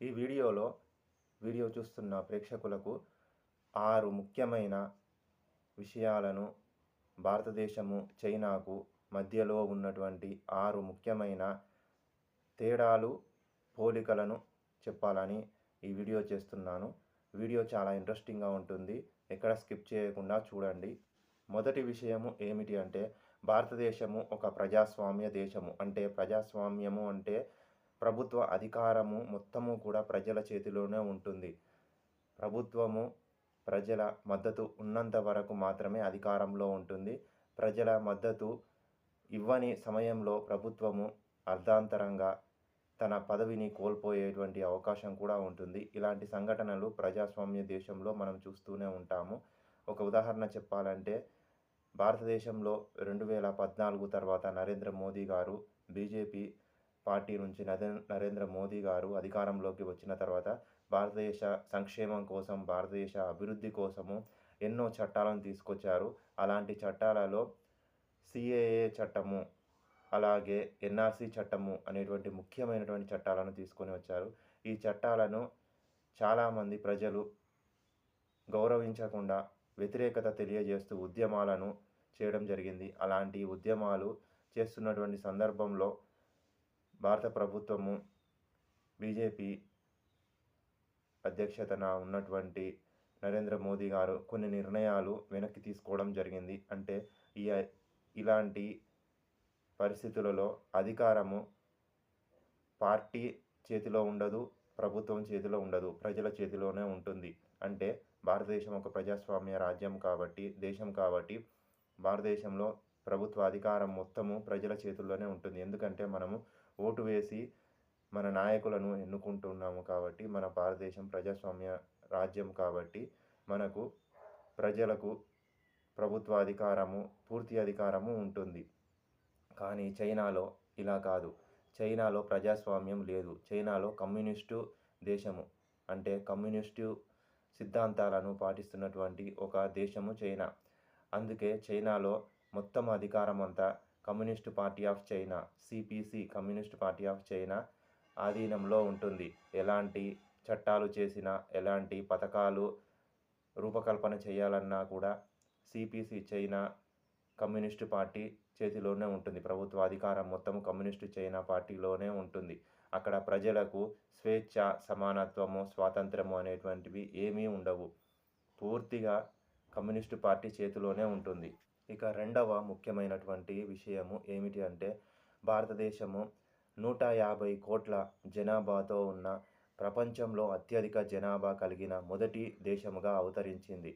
ఈ వీడియోలో వీడియో చూస్తున్న ప్రేక్షకులకు ఆరు ముఖ్యమైన విషయాలను భారతదేశము చైనాకు మధ్యలో ఉన్నటువంటి ఆరు ముఖ్యమైన తేడాలు పోలికలను చెప్పాలని ఈ వీడియో చేస్తున్నాను. వీడియో చాలా ఇంట్రెస్టింగ్గా ఉంటుంది. ఎక్కడ స్కిప్ చేయకుండా చూడండి. మొదటి విషయము ఏమిటి అంటే భారతదేశము ఒక ప్రజాస్వామ్య దేశము. అంటే ప్రజాస్వామ్యము అంటే ప్రభుత్వ అధికారము మొత్తము కూడా ప్రజల చేతిలోనే ఉంటుంది. ప్రభుత్వము ప్రజల మద్దతు ఉన్నంత వరకు మాత్రమే అధికారంలో ఉంటుంది. ప్రజల మద్దతు ఇవ్వని సమయంలో ప్రభుత్వము అర్ధాంతరంగా తన పదవిని కోల్పోయేటువంటి అవకాశం కూడా ఉంటుంది. ఇలాంటి సంఘటనలు ప్రజాస్వామ్య దేశంలో మనం చూస్తూనే ఉంటాము. ఒక ఉదాహరణ చెప్పాలంటే భారతదేశంలో రెండు వేల పద్నాలుగు తర్వాత నరేంద్ర మోదీ గారు బీజేపీ పార్టీ నుంచి నరే- నరేంద్ర మోదీ గారు అధికారంలోకి వచ్చిన తర్వాత భారతదేశ సంక్షేమం కోసం భారతదేశ అభివృద్ధి కోసము ఎన్నో చట్టాలను తీసుకొచ్చారు. అలాంటి చట్టాలలో సిఏఏ చట్టము అలాగే ఎన్ఆర్సి చట్టము అనేటువంటి ముఖ్యమైనటువంటి చట్టాలను తీసుకొని వచ్చారు. ఈ చట్టాలను చాలామంది ప్రజలు గౌరవించకుండా వ్యతిరేకత తెలియజేస్తూ ఉద్యమాలను చేయడం జరిగింది. అలాంటి ఉద్యమాలు చేస్తున్నటువంటి సందర్భంలో భారత ప్రభుత్వము బీజేపీ అధ్యక్షతన ఉన్నటువంటి నరేంద్ర మోదీ గారు కొన్ని నిర్ణయాలు వెనక్కి తీసుకోవడం జరిగింది. అంటే ఈ ఇలాంటి పరిస్థితులలో అధికారము పార్టీ చేతిలో ఉండదు ప్రభుత్వం చేతిలో ఉండదు ప్రజల చేతిలోనే ఉంటుంది. అంటే భారతదేశం ఒక ప్రజాస్వామ్య రాజ్యం కాబట్టి దేశం కాబట్టి భారతదేశంలో ప్రభుత్వ అధికారం మొత్తము ప్రజల చేతుల్లోనే ఉంటుంది. ఎందుకంటే మనము ఓటు వేసి మన నాయకులను ఎన్నుకుంటున్నాము కాబట్టి మన భారతదేశం ప్రజాస్వామ్య రాజ్యం కాబట్టి మనకు ప్రజలకు ప్రభుత్వ అధికారము పూర్తి అధికారము ఉంటుంది. కానీ చైనాలో ఇలా కాదు. చైనాలో ప్రజాస్వామ్యం లేదు. చైనాలో కమ్యూనిస్టు దేశము అంటే కమ్యూనిస్టు సిద్ధాంతాలను పాటిస్తున్నటువంటి ఒక దేశము చైనా. అందుకే చైనాలో మొత్తం అధికారం అంతా communist party of China CPC communist party of China ఆధీనంలో ఉంటుంది. ఎలాంటి చట్టాలు చేసినా ఎలాంటి పథకాలు రూపకల్పన చేయాలన్నా కూడా సిపిసి చైనా కమ్యూనిస్టు పార్టీ చేతిలోనే ఉంటుంది. ప్రభుత్వ అధికారం మొత్తం కమ్యూనిస్టు చైనా పార్టీలోనే ఉంటుంది. అక్కడ ప్రజలకు స్వేచ్ఛ సమానత్వము స్వాతంత్రము అనేటువంటివి ఏమీ ఉండవు. పూర్తిగా కమ్యూనిస్టు పార్టీ చేతిలోనే ఉంటుంది. ఇక రెండవ ముఖ్యమైనటువంటి విషయము ఏమిటి అంటే భారతదేశము నూట యాభై కోట్ల జనాభాతో ఉన్న ప్రపంచంలో అత్యధిక జనాభా కలిగిన మొదటి దేశముగా అవతరించింది.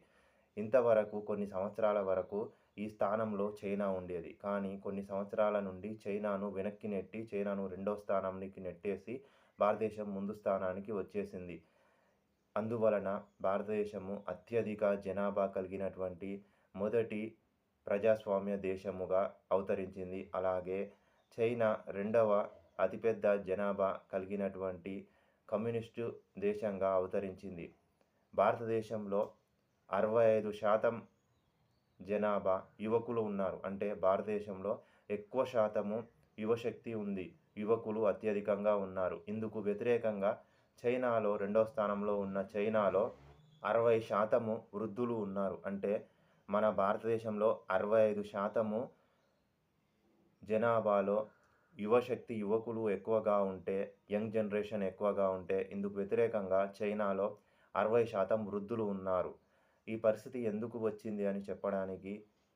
ఇంతవరకు కొన్ని సంవత్సరాల వరకు ఈ స్థానంలో చైనా ఉండేది. కానీ కొన్ని సంవత్సరాల నుండి చైనాను వెనక్కి నెట్టి చైనాను రెండో స్థానానికి నెట్టేసి భారతదేశం ముందు స్థానానికి వచ్చేసింది. అందువలన భారతదేశము అత్యధిక జనాభా కలిగినటువంటి మొదటి ప్రజాస్వామ్య దేశముగా అవతరించింది. అలాగే చైనా రెండవ అతిపెద్ద జనాభా కలిగినటువంటి కమ్యూనిస్టు దేశంగా అవతరించింది. భారతదేశంలో అరవై ఐదు శాతం జనాభా యువకులు ఉన్నారు. అంటే భారతదేశంలో ఎక్కువ శాతము యువశక్తి ఉంది. యువకులు అత్యధికంగా ఉన్నారు. ఇందుకు వ్యతిరేకంగా చైనాలో రెండో స్థానంలో ఉన్న చైనాలో అరవై శాతము వృద్ధులు ఉన్నారు. అంటే మన భారతదేశంలో అరవై ఐదు శాతము జనాభాలో యువశక్తి యువకులు ఎక్కువగా ఉంటే యంగ్ జనరేషన్ ఎక్కువగా ఉంటే ఇందుకు వ్యతిరేకంగా చైనాలో అరవై శాతం వృద్ధులు ఉన్నారు. ఈ పరిస్థితి ఎందుకు వచ్చింది అని చెప్పడానికి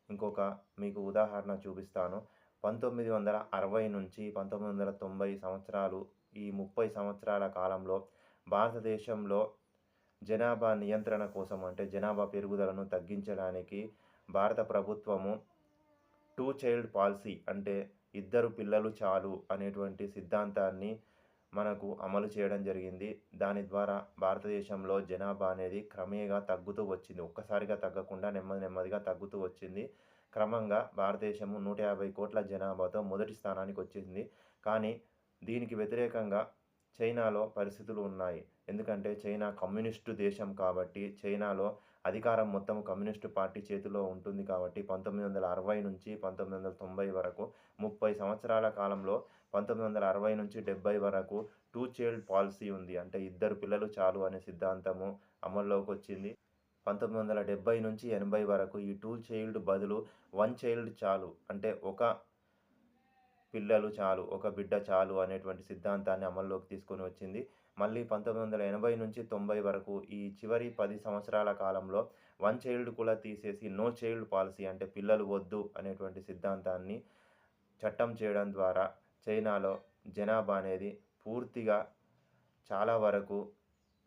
ఇంకొక మీకు ఉదాహరణ చూపిస్తాను. పంతొమ్మిది వందల అరవై నుంచి పంతొమ్మిది వందల తొంభై సంవత్సరాలు ఈ ముప్పై సంవత్సరాల కాలంలో భారతదేశంలో జనాభా నియంత్రణ కోసం అంటే జనాభా పెరుగుదలను తగ్గించడానికి భారత ప్రభుత్వము టూ చైల్డ్ పాలసీ అంటే ఇద్దరు పిల్లలు చాలు అనేటువంటి సిద్ధాంతాన్ని మనకు అమలు చేయడం జరిగింది. దాని ద్వారా భారతదేశంలో జనాభా అనేది క్రమేగా తగ్గుతూ వచ్చింది. ఒక్కసారిగా తగ్గకుండా నెమ్మది నెమ్మదిగా తగ్గుతూ వచ్చింది. క్రమంగా భారతదేశము నూట యాభై కోట్ల జనాభాతో మొదటి స్థానానికి వచ్చింది. కానీ దీనికి వ్యతిరేకంగా చైనాలో పరిస్థితులు ఉన్నాయి. ఎందుకంటే చైనా కమ్యూనిస్టు దేశం కాబట్టి చైనాలో అధికారం మొత్తం కమ్యూనిస్టు పార్టీ చేతిలో ఉంటుంది కాబట్టి పంతొమ్మిది వందల అరవై నుంచి పంతొమ్మిది వందల తొంభై వరకు ముప్పై సంవత్సరాల కాలంలో పంతొమ్మిది వందల అరవై నుంచి డెబ్బై వరకు టూ చైల్డ్ పాలసీ ఉంది. అంటే ఇద్దరు పిల్లలు చాలు అనే సిద్ధాంతము అమల్లోకి వచ్చింది. పంతొమ్మిది వందల డెబ్బై నుంచి ఎనభై వరకు ఈ టూ చైల్డ్ బదులు వన్ చైల్డ్ చాలు. అంటే ఒక పిల్లలు చాలు ఒక బిడ్డ చాలు అనేటువంటి సిద్ధాంతాన్ని అమల్లోకి తీసుకొని వచ్చింది. మళ్ళీ పంతొమ్మిది వందల ఎనభై నుంచి తొంభై వరకు ఈ చివరి పది సంవత్సరాల కాలంలో వన్ చైల్డ్ కూడా తీసేసి నో చైల్డ్ పాలసీ అంటే పిల్లలు వద్దు అనేటువంటి సిద్ధాంతాన్ని చట్టం చేయడం ద్వారా చైనాలో జనాభా అనేది పూర్తిగా చాలా వరకు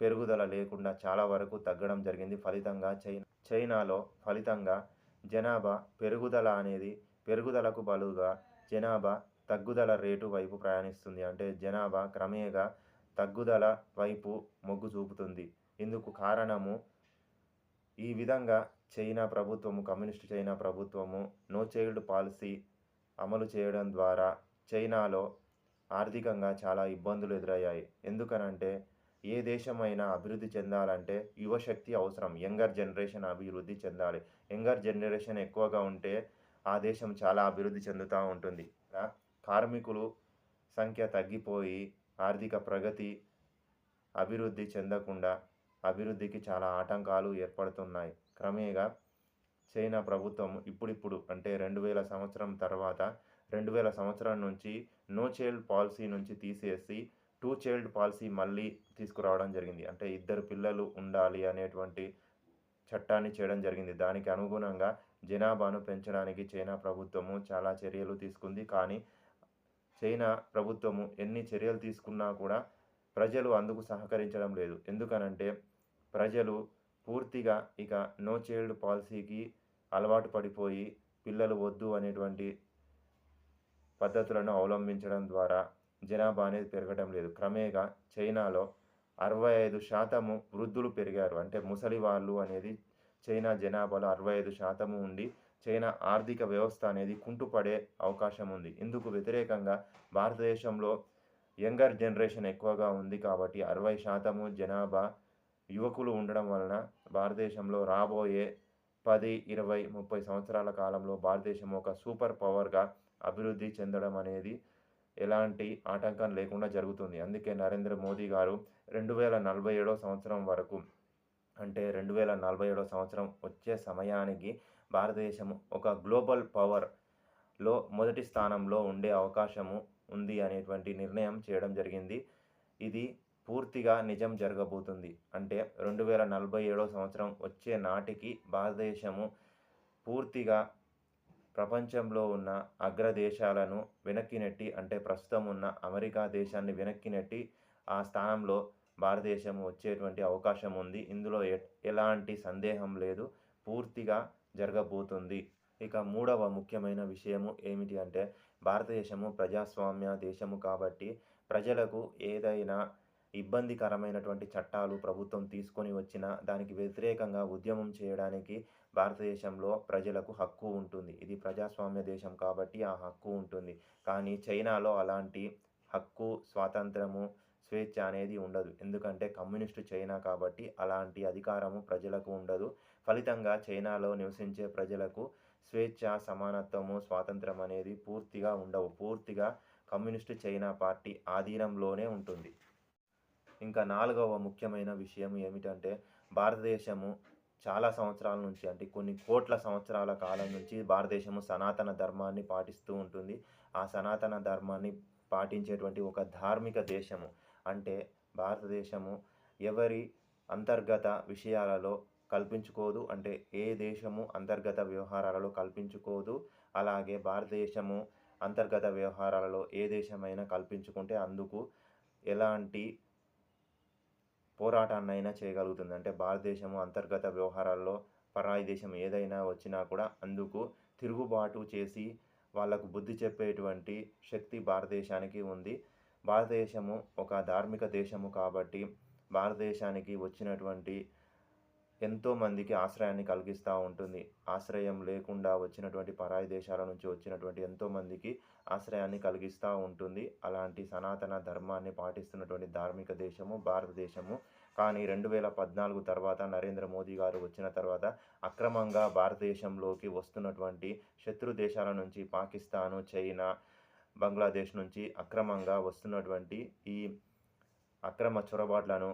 పెరుగుదల లేకుండా చాలా వరకు తగ్గడం జరిగింది. ఫలితంగా చైనా చైనాలో ఫలితంగా జనాభా పెరుగుదల అనేది పెరుగుదలకు బలుగా జనాభా తగ్గుదల రేటు వైపు ప్రయాణిస్తుంది. అంటే జనాభా క్రమేగా తగ్గుదల వైపు మొగ్గు చూపుతుంది. ఇందుకు కారణము ఈ విధంగా చైనా ప్రభుత్వము కమ్యూనిస్ట్ చైనా ప్రభుత్వము నో చైల్డ్ పాలసీ అమలు చేయడం ద్వారా చైనాలో ఆర్థికంగా చాలా ఇబ్బందులు ఎదురయ్యాయి. ఎందుకనంటే ఏ దేశమైనా అభివృద్ధి చెందాలంటే యువశక్తి అవసరం యంగర్ జనరేషన్ అభివృద్ధి చెందాలి. యంగర్ జనరేషన్ ఎక్కువగా ఉంటే ఆ దేశం చాలా అభివృద్ధి చెందుతూ ఉంటుంది. కార్మికులు సంఖ్య తగ్గిపోయి ఆర్థిక ప్రగతి అభివృద్ధి చెందకుండా అభివృద్ధికి చాలా ఆటంకాలు ఏర్పడుతున్నాయి. క్రమేగా చైనా ప్రభుత్వం ఇప్పుడిప్పుడు అంటే రెండు వేల సంవత్సరం తర్వాత రెండు వేల సంవత్సరం నుంచి నో చైల్డ్ పాలసీ నుంచి తీసేసి టూ చైల్డ్ పాలసీ మళ్ళీ తీసుకురావడం జరిగింది. అంటే ఇద్దరు పిల్లలు ఉండాలి అనేటువంటి చట్టాన్ని చేయడం జరిగింది. దానికి అనుగుణంగా జనాభాను పెంచడానికి చైనా ప్రభుత్వము చాలా చర్యలు తీసుకుంది. కానీ చైనా ప్రభుత్వము ఎన్ని చర్యలు తీసుకున్నా కూడా ప్రజలు అందుకు సహకరించడం లేదు. ఎందుకనంటే ప్రజలు పూర్తిగా ఇక నో చైల్డ్ పాలసీకి అలవాటు పడిపోయి పిల్లలు వద్దు అనేటువంటి పద్ధతులను అవలంబించడం ద్వారా జనాభా అనేది పెరగడం లేదు. క్రమేగా చైనాలో అరవై ఐదు శాతము వృద్ధులు పెరిగారు. అంటే ముసలి వాళ్ళు అనేది చైనా జనాభాలో అరవై ఐదు శాతము ఉండి చైనా ఆర్థిక వ్యవస్థ అనేది కుంటుపడే అవకాశం ఉంది ఇందుకు వ్యతిరేకంగా భారతదేశంలో యంగర్ జనరేషన్ ఎక్కువగా ఉంది కాబట్టి అరవై శాతము జనాభా యువకులు ఉండడం వలన భారతదేశంలో రాబోయే పది ఇరవై ముప్పై సంవత్సరాల కాలంలో భారతదేశం ఒక సూపర్ పవర్గా అభివృద్ధి చెందడం అనేది ఎలాంటి ఆటంకం లేకుండా జరుగుతుంది. అందుకే నరేంద్ర మోదీ గారు రెండు వేల నలభై ఏడో సంవత్సరం వరకు అంటే రెండు వేల నలభై ఏడో సంవత్సరం వచ్చే సమయానికి భారతదేశం ఒక గ్లోబల్ పవర్లో మొదటి స్థానంలో ఉండే అవకాశము ఉంది అనేటువంటి నిర్ణయం చేయడం జరిగింది. ఇది పూర్తిగా నిజం జరగబోతుంది. అంటే రెండు వేల నలభై ఏడో సంవత్సరం వచ్చే నాటికి భారతదేశము పూర్తిగా ప్రపంచంలో ఉన్న అగ్రదేశాలను వెనక్కి నెట్టి అంటే ప్రస్తుతం ఉన్న అమెరికా దేశాన్ని వెనక్కి నెట్టి ఆ స్థానంలో భారతదేశం వచ్చేటువంటి అవకాశం ఉంది. ఇందులో ఎలాంటి సందేహం లేదు. పూర్తిగా జరగబోతుంది. ఇక మూడవ ముఖ్యమైన విషయము ఏమిటి అంటే భారతదేశము ప్రజాస్వామ్య దేశము కాబట్టి ప్రజలకు ఏదైనా ఇబ్బందికరమైనటువంటి చట్టాలు ప్రభుత్వం తీసుకొని వచ్చిన దానికి వ్యతిరేకంగా ఉద్యమం చేయడానికి భారతదేశంలో ప్రజలకు హక్కు ఉంటుంది. ఇది ప్రజాస్వామ్య దేశం కాబట్టి ఆ హక్కు ఉంటుంది. కానీ చైనాలో అలాంటి హక్కు స్వాతంత్రము స్వేచ్ఛ అనేది ఉండదు. ఎందుకంటే కమ్యూనిస్టు చైనా కాబట్టి అలాంటి అధికారము ప్రజలకు ఉండదు. ఫలితంగా చైనాలో నివసించే ప్రజలకు స్వేచ్ఛ సమానత్వము స్వాతంత్రం అనేది పూర్తిగా ఉండవు. పూర్తిగా కమ్యూనిస్టు చైనా పార్టీ ఆధీనంలోనే ఉంటుంది. ఇంకా నాలుగవ ముఖ్యమైన విషయం ఏమిటంటే భారతదేశము చాలా సంవత్సరాల నుంచి అంటే కొన్ని కోట్ల సంవత్సరాల కాలం నుంచి భారతదేశము సనాతన ధర్మాన్ని పాటిస్తూ ఉంటుంది. ఆ సనాతన ధర్మాన్ని పాటించేటువంటి ఒక ధార్మిక దేశము. అంటే భారతదేశము ఎవరి అంతర్గత విషయాలలో కల్పించుకోదు. అంటే ఏ దేశము అంతర్గత వ్యవహారాలలో కల్పించుకోదు. అలాగే భారతదేశము అంతర్గత వ్యవహారాలలో ఏ దేశమైనా కల్పించుకుంటే అందుకు ఎలాంటి పోరాటాన్నైనా చేయగలుగుతుంది. అంటే భారతదేశము అంతర్గత వ్యవహారాల్లో పరాయి దేశం ఏదైనా వచ్చినా కూడా అందుకు తిరుగుబాటు చేసి వాళ్ళకు బుద్ధి చెప్పేటువంటి శక్తి భారతదేశానికి ఉంది. భారతదేశము ఒక ధార్మిక దేశము కాబట్టి భారతదేశానికి వచ్చినటువంటి ఎంతోమందికి ఆశ్రయాన్ని కలిగిస్తూ ఉంటుంది. ఆశ్రయం లేకుండా వచ్చినటువంటి పరాయి దేశాల నుంచి వచ్చినటువంటి ఎంతోమందికి ఆశ్రయాన్ని కలిగిస్తూ ఉంటుంది. అలాంటి సనాతన ధర్మాన్ని పాటిస్తున్నటువంటి ధార్మిక దేశము భారతదేశము కానీ రెండు వేల పద్నాలుగు తర్వాత నరేంద్ర మోదీ గారు వచ్చిన తర్వాత అక్రమంగా భారతదేశంలోకి వస్తున్నటువంటి శత్రు దేశాల నుంచి పాకిస్తాను చైనా బంగ్లాదేశ్ నుంచి అక్రమంగా వస్తున్నటువంటి ఈ అక్రమ చొరబాట్లను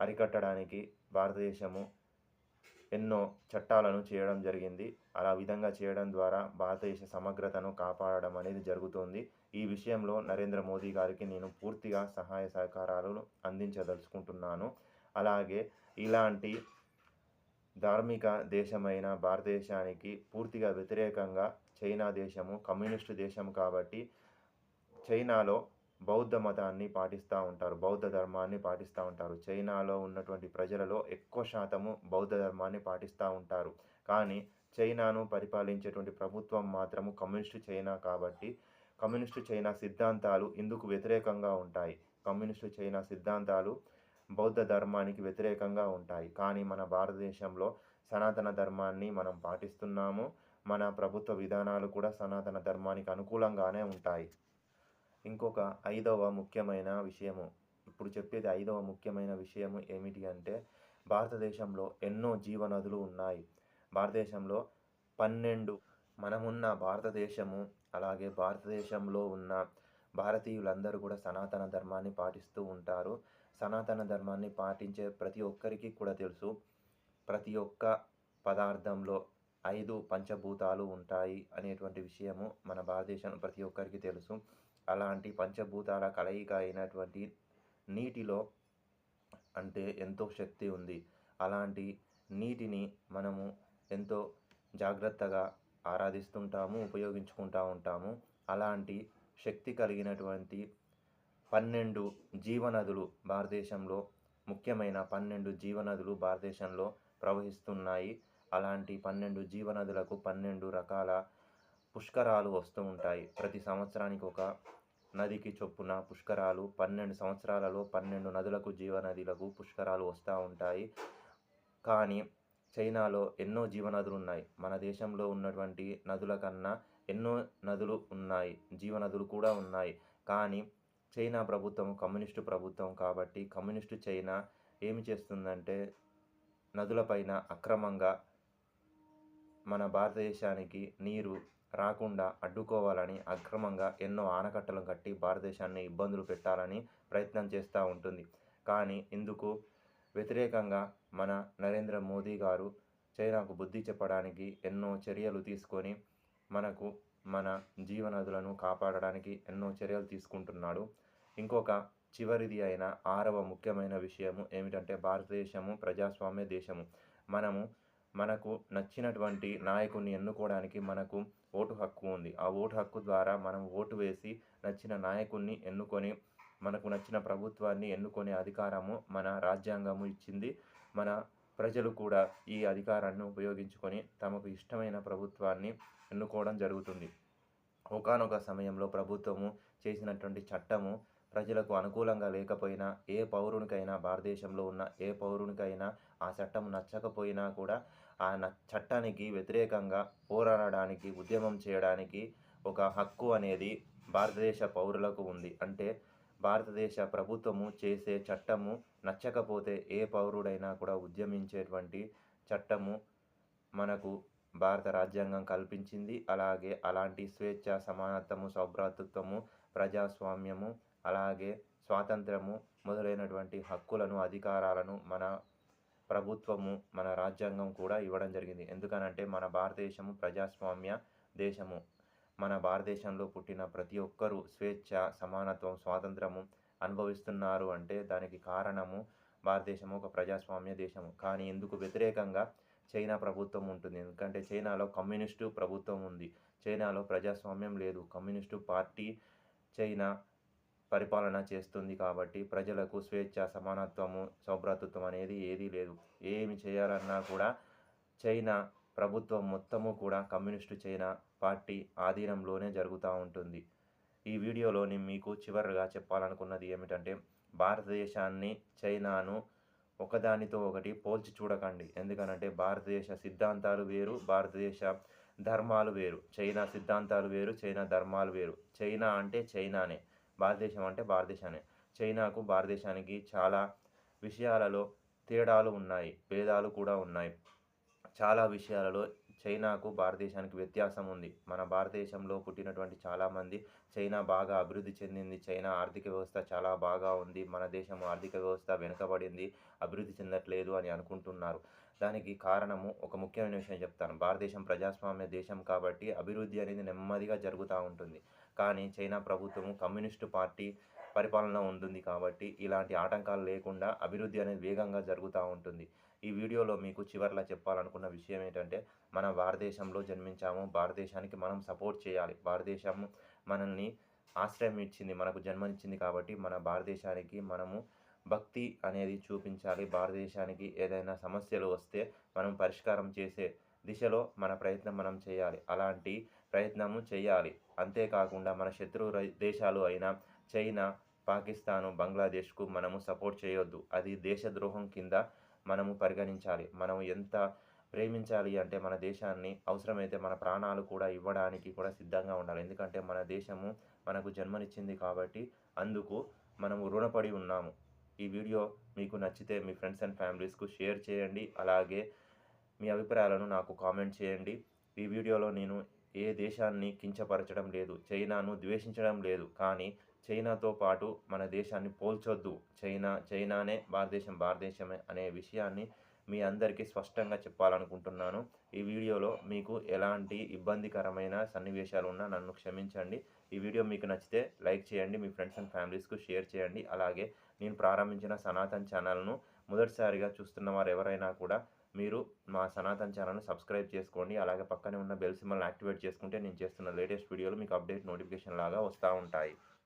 అరికట్టడానికి భారతదేశము ఎన్నో చట్టాలను చేయడం జరిగింది. అలా విధంగా చేయడం ద్వారా భారతదేశ సమగ్రతను కాపాడడం అనేది జరుగుతోంది. ఈ విషయంలో నరేంద్ర మోదీ గారికి నేను పూర్తిగా సహాయ సహకారాలను అందించదలుచుకుంటున్నాను. అలాగే ఇలాంటి ధార్మిక దేశమైన భారతదేశానికి పూర్తిగా వ్యతిరేకంగా చైనా దేశము కమ్యూనిస్టు దేశం కాబట్టి చైనాలో బౌద్ధ మతాన్ని పాటిస్తూ ఉంటారు బౌద్ధ ధర్మాన్ని పాటిస్తూ ఉంటారు. చైనాలో ఉన్నటువంటి ప్రజలలో ఎక్కువ శాతము బౌద్ధ ధర్మాన్ని పాటిస్తూ ఉంటారు. కానీ చైనాను పరిపాలించేటువంటి ప్రభుత్వం మాత్రము కమ్యూనిస్టు చైనా కాబట్టి కమ్యూనిస్టు చైనా సిద్ధాంతాలు ఇందుకు వ్యతిరేకంగా ఉంటాయి. కమ్యూనిస్టు చైనా సిద్ధాంతాలు బౌద్ధ ధర్మానికి వ్యతిరేకంగా ఉంటాయి. కానీ మన భారతదేశంలో సనాతన ధర్మాన్ని మనం పాటిస్తున్నాము. మన ప్రభుత్వ విధానాలు కూడా సనాతన ధర్మానికి అనుకూలంగానే ఉంటాయి. ఇంకొక ఐదవ ముఖ్యమైన విషయము. ఇప్పుడు చెప్పేది ఐదవ ముఖ్యమైన విషయము ఏమిటి అంటే భారతదేశంలో ఎన్నో జీవనదులు ఉన్నాయి. భారతదేశంలో పన్నెండు మనమున్న భారతదేశము అలాగే భారతదేశంలో ఉన్న భారతీయులందరూ కూడా సనాతన ధర్మాన్ని పాటిస్తూ ఉంటారు. సనాతన ధర్మాన్ని పాటించే ప్రతి ఒక్కరికి కూడా తెలుసు. ప్రతి ఒక్క పదార్థంలో ఐదు పంచభూతాలు ఉంటాయి అనేటువంటి విషయము మన భారతదేశం ప్రతి ఒక్కరికి తెలుసు. అలాంటి పంచభూతాల కలయిక అయినటువంటి నీటిలో అంటే ఎంతో శక్తి ఉంది. అలాంటి నీటిని మనము ఎంతో జాగ్రత్తగా ఆరాధిస్తుంటాము ఉపయోగించుకుంటూ ఉంటాము. అలాంటి శక్తి కలిగినటువంటి పన్నెండు జీవనదులు భారతదేశంలో ముఖ్యమైన పన్నెండు జీవనదులు భారతదేశంలో ప్రవహిస్తున్నాయి. అలాంటి పన్నెండు జీవనదులకు పన్నెండు రకాల పుష్కరాలు వస్తూ ఉంటాయి. ప్రతి సంవత్సరానికి ఒక నదికి చొప్పున పుష్కరాలు పన్నెండు సంవత్సరాలలో పన్నెండు నదులకు జీవనదులకు పుష్కరాలు వస్తూ ఉంటాయి. కానీ చైనాలో ఎన్నో జీవనదులు ఉన్నాయి మన దేశంలో ఉన్నటువంటి నదుల కన్నా ఎన్నో నదులు ఉన్నాయి. జీవనదులు కూడా ఉన్నాయి. కానీ చైనా ప్రభుత్వం కమ్యూనిస్టు ప్రభుత్వం కాబట్టి కమ్యూనిస్టు చైనా ఏమి చేస్తుందంటే నదులపైన అక్రమంగా మన భారతదేశానికి నీరు రాకుండా అడ్డుకోవాలని అక్రమంగా ఎన్నో ఆనకట్టలు కట్టి భారతదేశాన్ని ఇబ్బందులు పెట్టాలని ప్రయత్నం చేస్తూ ఉంటుంది. కానీ ఇందుకు వ్యతిరేకంగా మన నరేంద్ర మోదీ గారు చైనాకు బుద్ధి చెప్పడానికి ఎన్నో చర్యలు తీసుకొని మనకు మన జీవనదులను కాపాడడానికి ఎన్నో చర్యలు తీసుకుంటున్నాడు. ఇంకొక చివరిది అయిన ఆరవ ముఖ్యమైన విషయము ఏమిటంటే భారతదేశము ప్రజాస్వామ్య దేశము. మనము మనకు నచ్చినటువంటి నాయకుడిని ఎన్నుకోవడానికి మనకు ఓటు హక్కు ఉంది. ఆ ఓటు హక్కు ద్వారా మనం ఓటు వేసి నచ్చిన నాయకుల్ని ఎన్నుకొని మనకు నచ్చిన ప్రభుత్వాన్ని ఎన్నుకునే అధికారము మన రాజ్యాంగము ఇచ్చింది. మన ప్రజలు కూడా ఈ అధికారాన్ని ఉపయోగించుకొని తమకు ఇష్టమైన ప్రభుత్వాన్ని ఎన్నుకోవడం జరుగుతుంది. ఒకానొక సమయంలో ప్రభుత్వము చేసినటువంటి చట్టము ప్రజలకు అనుకూలంగా లేకపోయినా ఏ పౌరునికైనా భారతదేశంలో ఉన్న ఏ పౌరునికైనా ఆ చట్టం నచ్చకపోయినా కూడా ఆ న చట్టానికి వ్యతిరేకంగా పోరాడడానికి ఉద్యమం చేయడానికి ఒక హక్కు అనేది భారతదేశ పౌరులకు ఉంది. అంటే భారతదేశ ప్రభుత్వము చేసే చట్టము నచ్చకపోతే ఏ పౌరుడైనా కూడా ఉద్యమించేటువంటి చట్టము మనకు భారత రాజ్యాంగం కల్పించింది. అలాగే అలాంటి స్వేచ్ఛ సమానత్వము సౌభ్రాతృత్వము ప్రజాస్వామ్యము అలాగే స్వాతంత్రము మొదలైనటువంటి హక్కులను అధికారాలను మన ప్రభుత్వము మన రాజ్యాంగం కూడా ఇవ్వడం జరిగింది. ఎందుకనంటే మన భారతదేశము ప్రజాస్వామ్య దేశము. మన భారతదేశంలో పుట్టిన ప్రతి ఒక్కరూ స్వేచ్ఛ సమానత్వం స్వాతంత్రము అనుభవిస్తున్నారు అంటే దానికి కారణము భారతదేశము ఒక ప్రజాస్వామ్య దేశము. కానీ ఎందుకు వ్యతిరేకంగా చైనా ప్రభుత్వం ఉంటుంది. ఎందుకంటే చైనాలో కమ్యూనిస్టు ప్రభుత్వం ఉంది. చైనాలో ప్రజాస్వామ్యం లేదు. కమ్యూనిస్టు పార్టీ చైనా పరిపాలన చేస్తుంది కాబట్టి ప్రజలకు స్వేచ్ఛ సమానత్వము సౌభ్రాతృత్వం అనేది ఏదీ లేదు. ఏమి చేయాలన్నా కూడా చైనా ప్రభుత్వం మొత్తము కూడా కమ్యూనిస్టు చైనా పార్టీ ఆధీనంలోనే జరుగుతూ ఉంటుంది. ఈ వీడియోలో నేను మీకు చివరిగా చెప్పాలనుకున్నది ఏమిటంటే భారతదేశాన్ని చైనాను ఒకదానితో ఒకటి పోల్చి చూడకండి. ఎందుకనంటే భారతదేశ సిద్ధాంతాలు వేరు భారతదేశ ధర్మాలు వేరు. చైనా సిద్ధాంతాలు వేరు చైనా ధర్మాలు వేరు. చైనా అంటే చైనానే. భారతదేశం అంటే భారతదేశాన్ని చైనాకు భారతదేశానికి చాలా విషయాలలో తేడాలు ఉన్నాయి భేదాలు కూడా ఉన్నాయి. చాలా విషయాలలో చైనాకు భారతదేశానికి వ్యత్యాసం ఉంది. మన భారతదేశంలో పుట్టినటువంటి చాలామంది చైనా బాగా అభివృద్ధి చెందింది చైనా ఆర్థిక వ్యవస్థ చాలా బాగా ఉంది మన దేశం ఆర్థిక వ్యవస్థ వెనుకబడింది అభివృద్ధి చెందట్లేదు అని అనుకుంటున్నారు. దానికి కారణము ఒక ముఖ్యమైన విషయం చెప్తాను. భారతదేశం ప్రజాస్వామ్య దేశం కాబట్టి అభివృద్ధి అనేది నెమ్మదిగా జరుగుతూ ఉంటుంది. కానీ చైనా ప్రభుత్వము కమ్యూనిస్టు పార్టీ పరిపాలన ఉంటుంది కాబట్టి ఇలాంటి ఆటంకాలు లేకుండా అభివృద్ధి అనేది వేగంగా జరుగుతూ ఉంటుంది. ఈ వీడియోలో మీకు చివరిలా చెప్పాలనుకున్న విషయం ఏంటంటే మన భారతదేశంలో జన్మించాము. భారతదేశానికి మనం సపోర్ట్ చేయాలి. భారతదేశం మనల్ని ఆశ్రయం ఇచ్చింది మనకు జన్మనిచ్చింది కాబట్టి మన భారతదేశానికి మనము భక్తి అనేది చూపించాలి. భారతదేశానికి ఏదైనా సమస్యలు వస్తే మనం పరిష్కారం చేసే దిశలో మన ప్రయత్నం మనం చేయాలి. అలాంటి ప్రయత్నము చేయాలి. అంతేకాకుండా మన శత్రు దేశాలు అయిన చైనా పాకిస్తాను బంగ్లాదేశ్కు మనము సపోర్ట్ చేయొద్దు. అది దేశద్రోహం కింద మనము పరిగణించాలి. మనం ఎంత ప్రేమించాలి అంటే మన దేశాన్ని అవసరమైతే మన ప్రాణాలు కూడా ఇవ్వడానికి కూడా సిద్ధంగా ఉండాలి. ఎందుకంటే మన దేశము మనకు జన్మనిచ్చింది కాబట్టి అందుకు మనము రుణపడి ఉన్నాము. ఈ వీడియో మీకు నచ్చితే మీ ఫ్రెండ్స్ అండ్ ఫ్యామిలీస్కు షేర్ చేయండి. అలాగే మీ అభిప్రాయాలను నాకు కామెంట్ చేయండి. ఈ వీడియోలో నేను ఏ దేశాన్ని కించపరచడం లేదు చైనాను ద్వేషించడం లేదు. కానీ చైనాతో పాటు మన దేశాన్ని పోల్చొద్దు. చైనా చైనానే భారతదేశం భారతదేశమే అనే విషయాన్ని మీ అందరికీ స్పష్టంగా చెప్పాలనుకుంటున్నాను. ఈ వీడియోలో మీకు ఎలాంటి ఇబ్బందికరమైన సన్నివేశాలు ఉన్నా నన్ను క్షమించండి. ఈ వీడియో మీకు నచ్చితే లైక్ చేయండి మీ ఫ్రెండ్స్ అండ్ ఫ్యామిలీస్కు షేర్ చేయండి. అలాగే నేను ప్రారంభించిన సనాతన్ ఛానల్ను మొదటిసారిగా చూస్తున్న వారు ఎవరైనా కూడా మీరు మా సనాతన్ ఛానల్ను సబ్స్క్రైబ్ చేసుకోండి. అలాగే పక్కనే ఉన్న బెల్ సిమ్మల్ని యాక్టివేట్ చేసుకుంటే నేను చేస్తున్న లేటెస్ట్ వీడియోలు మీకు అప్డేట్ నోటిఫికేషన్ లాగా వస్తూ ఉంటాయి.